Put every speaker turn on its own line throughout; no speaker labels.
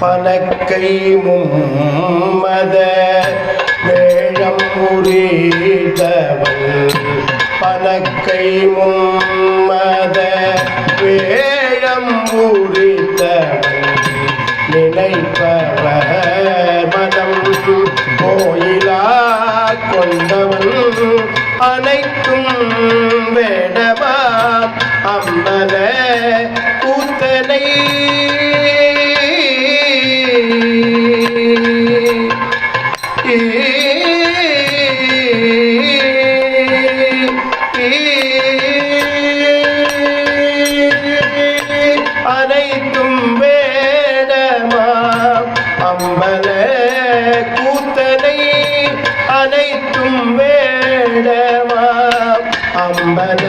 பனக்கை மும்மத வேழம் உரித்தவன் பனக்கை மும்மத வேழம் உரித்தவன் நினைப்பவர் மனம் கோயிலா கொண்டவன் அனைத்தும் வேடவா? அம்பல கூத்தனை. அனைத்தும் வேடமா அம்பல கூத்தனை. அனைத்தும் வேடமா அம்பல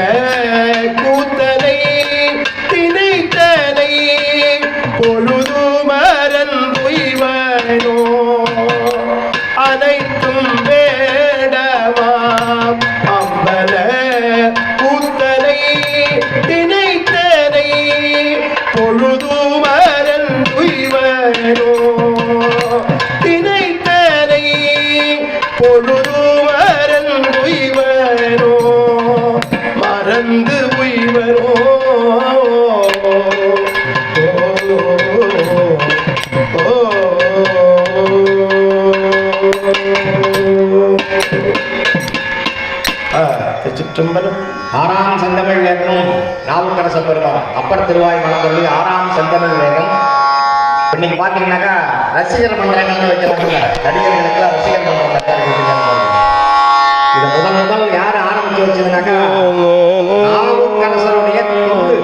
கூத்தனை திணைத்தனை பொழுது மறந்துய்வனோ மறந்து உய்வனோ ஓ,
ஆறாம் செந்தமிழ் நேரம் நாவுக்கரச பெருமாள் அப்பர் திருவாய் மலர்ந்தொழி ஆறாம் செந்தமிழ் நேரம். இன்னைக்கு பாத்தீங்கன்னாக்கா ரசிகர் மன்றங்கள்னு வைக்கிறாங்க நடிகர்களுக்கு ரசிகர் மன்றம் வைக்கிறாங்க. இது முதல் முதல் யார் வச்சதுனாக்கா நாவுக்கரசருடைய தொண்டு.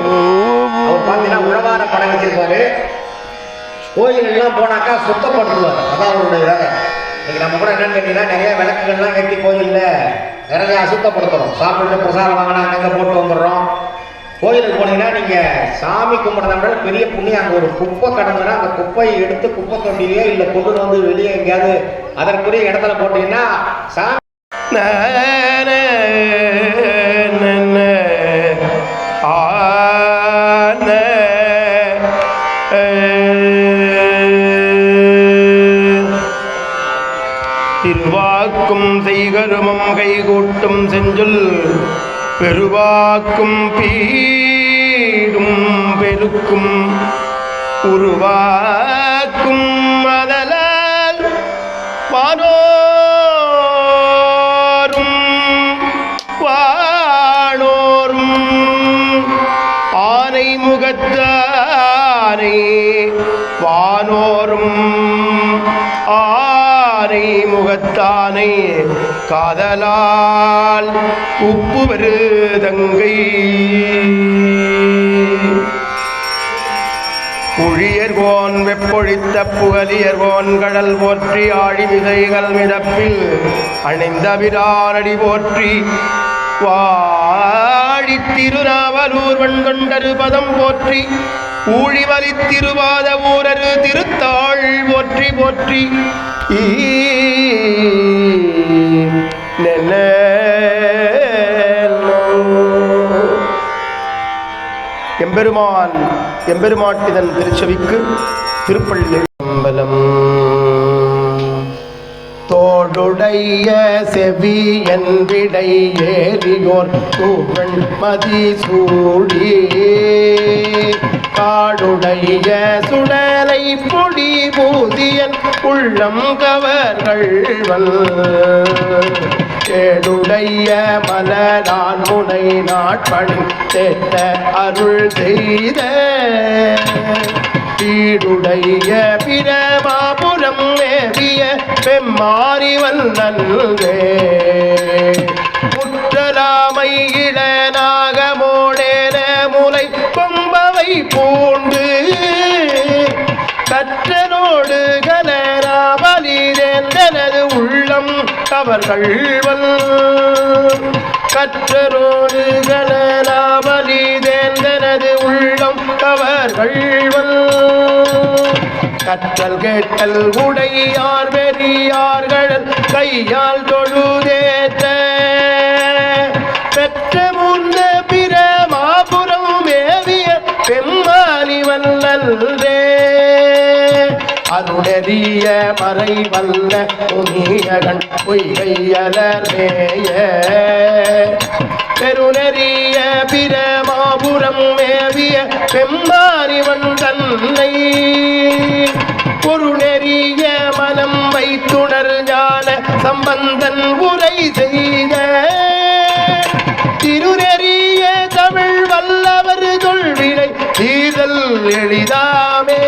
அவர் பார்த்தீங்கன்னா உழவார படம் வச்சிருப்பாரு. கோயிலெல்லாம் போனாக்கா சுத்தப்படுத்துவார் அதான் அவருடைய வேலை. இன்னைக்கு நம்ம கூட என்னன்னு கேட்டீங்கன்னா நிறைய விளக்குகள்லாம் கட்டி கோயிலில் நிறைய அசுத்தப்படுத்துறோம். சாப்பிட்டு பிரசாதம் வாங்கினா அங்கே போட்டு வந்துடுறோம். கோயிலுக்கு போனீங்கன்னா நீங்கள் சாமி கும்பிட்றத விட பெரிய புண்ணியம். அங்கே ஒரு குப்பை கடந்துனா அந்த குப்பையை எடுத்து குப்பை தொண்டிலேயே இல்லை கொண்டு வந்து வெளியே எங்கேயாவது அதற்குரிய இடத்துல போட்டிங்கன்னா சாமி
திருவாக்கும் செய்கருமம் கைகூட்டும் செஞ்சொல் பெருவாக்கும் பீடும் பெருக்கும் உருவா முகத்தானை வானோரும் ஆரை முகத்தானை காதலால் உப்பு வருதங்கை புழியர்கோன் வெப்பொழித்த புகலியர்கோன் கடல் போற்றி ஆழி ஆழிமிசைகள் மிதப்பில் அணிந்த பிரானடி போற்றி வாழி திருநாவலூர் வண்கொண்டரு பதம் போற்றி ஊழிவலி திருவாத ஊரரு திருத்தாள் போற்றி போற்றி. ஈ நெல்ல எம்பெருமான் எம்பெருமாட்டிதன் திருச்செவிக்கு திருப்பள்ளி அம்பலம் தோடுடைய செவி என்பிடை ஏறியோர் தூவன் மதி சூடி காடுடைய சுடலை பொடி பூதியன் உள்ளம் கவர்கள்வன் கேடுடைய மலரான் முனை நாட்பணி தேத்த அருள் செய்த. வீடுடைய பிரமாபுரம் நேவிய பெம்மாறிவன் வந்தே கவர்கள் அவர்கள் கற்றரோடு தேர்ந்தனது உள்ளம் அவர்கள் கற்றல் கேட்டல் உடையார் வெறியார்கள் கையால் தொழுதேற்ற. பெற்ற முன்ன பிற அருடறிய மறை வல்ல புனியகன் பொய்கையலர்மேய பெருநெறிய பிரமாபுரம் மேவிய பெம்மாறிவன் தன்னை பொருநெறிய மனம் வைத்துணர் ஞான சம்பந்தன் உரை செய்த திருநெறிய தமிழ் வல்லவர் தொல்வினை தீதல் எளிதாமே.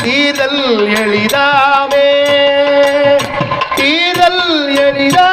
தீதல் எளிதாவே தீதல் எளிதா